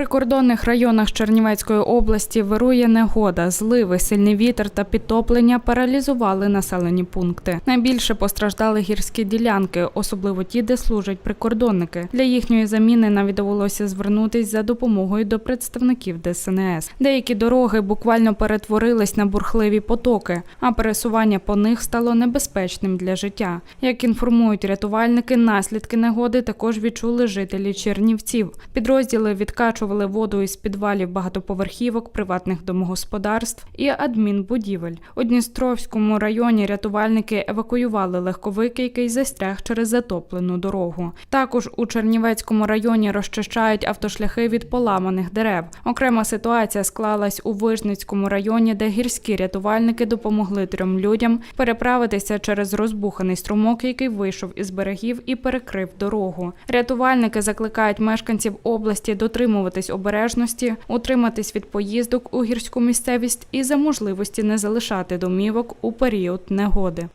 прикордонних районах Чернівецької області вирує негода, зливи, сильний вітер та підтоплення паралізували населені пункти. Найбільше постраждали гірські ділянки, особливо ті, де служать прикордонники. Для їхньої заміни навіть довелося звернутись за допомогою до представників ДСНС. Деякі дороги буквально перетворились на бурхливі потоки, а пересування по них стало небезпечним для життя. Як інформують рятувальники, наслідки негоди також відчули жителі Чернівців. Підрозділи відкачували воду із підвалів багатоповерхівок, приватних домогосподарств і адмінбудівель. У Дністровському районі рятувальники евакуювали легковик, який застряг через затоплену дорогу. Також у Чернівецькому районі розчищають автошляхи від поламаних дерев. Окрема ситуація склалась у Вижницькому районі, де гірські рятувальники допомогли трьом людям переправитися через розбуханий струмок, який вийшов із берегів і перекрив дорогу. Рятувальники закликають мешканців області дотримуватись обережності, утриматись від поїздок у гірську місцевість і за можливості не залишати домівок у період негоди.